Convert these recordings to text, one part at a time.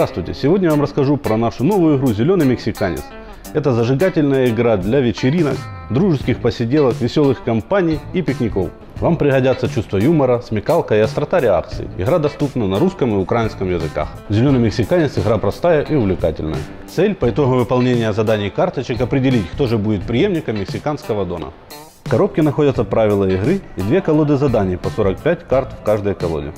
Здравствуйте! Сегодня я вам расскажу про нашу новую игру «Зеленый мексиканец». Это зажигательная игра для вечеринок, дружеских посиделок, веселых компаний и пикников. Вам пригодятся чувство юмора, смекалка и острота реакций. Игра доступна на русском и украинском языках. «Зеленый мексиканец» – игра простая и увлекательная. Цель по итогу выполнения заданий карточек определить, кто же будет преемником мексиканского дона. В коробке находятся правила игры и две колоды заданий по 45 карт в каждой колоде.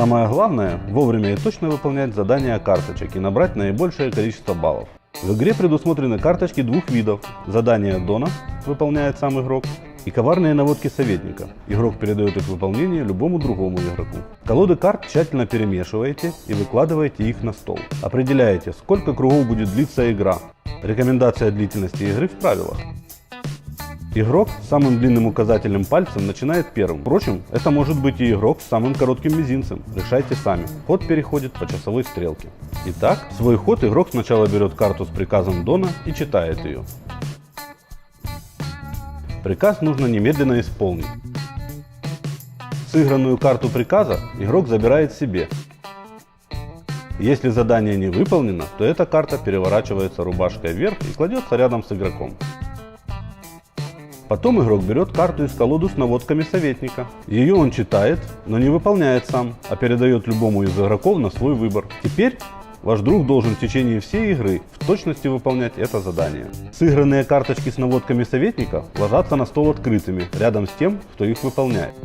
Самое главное – вовремя и точно выполнять задания карточек и набрать наибольшее количество баллов. В игре предусмотрены карточки двух видов. Задание Дона выполняет сам игрок и коварные наводки советника. Игрок передает их выполнение любому другому игроку. Колоды карт тщательно перемешиваете и выкладываете их на стол. Определяете, сколько кругов будет длиться игра. Рекомендация длительности игры в правилах. Игрок с самым длинным указательным пальцем начинает первым. Впрочем, это может быть и игрок с самым коротким мизинцем. Решайте сами. Ход переходит по часовой стрелке. Итак, свой ход игрок сначала берет карту с приказом Дона и читает ее. Приказ нужно немедленно исполнить. Сыгранную карту приказа игрок забирает себе. Если задание не выполнено, то эта карта переворачивается рубашкой вверх и кладется рядом с игроком. Потом игрок берет карту из колоду с наводками советника. Ее он читает, но не выполняет сам, а передает любому из игроков на свой выбор. Теперь ваш друг должен в течение всей игры в точности выполнять это задание. Сыгранные карточки с наводками советника ложатся на стол открытыми, рядом с тем, кто их выполняет.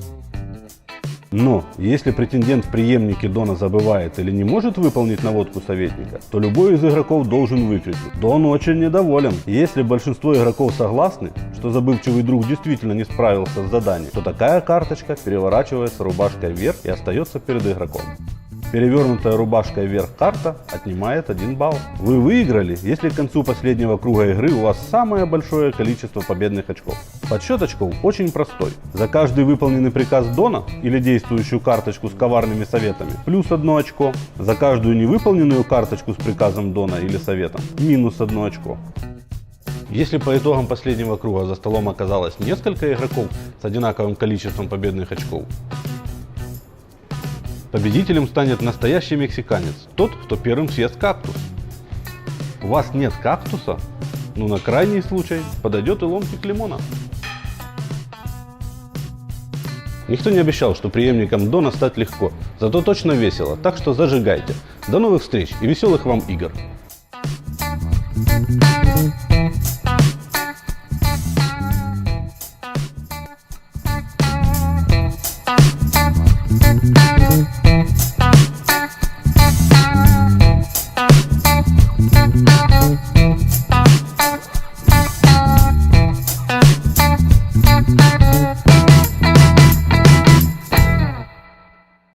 Но если претендент в преемнике Дона забывает или не может выполнить наводку советника, то любой из игроков должен выкрикнуть «Дон очень недоволен». Если большинство игроков согласны, что забывчивый друг действительно не справился с заданием, то такая карточка переворачивается рубашкой вверх и остается перед игроком. Перевернутая рубашкой вверх карта отнимает 1 балл. Вы выиграли, если к концу последнего круга игры у вас самое большое количество победных очков. Подсчет очков очень простой. За каждый выполненный приказ Дона или действующую карточку с коварными советами плюс 1 очко. За каждую невыполненную карточку с приказом Дона или советом минус 1 очко. Если по итогам последнего круга за столом оказалось несколько игроков с одинаковым количеством победных очков, Победителем станет настоящий мексиканец, тот, кто первым съест кактус. У вас нет кактуса? Ну, на крайний случай подойдет и ломтик лимона. Никто не обещал, что преемником Дона стать легко, зато точно весело, так что зажигайте. До новых встреч и веселых вам игр! Thank you.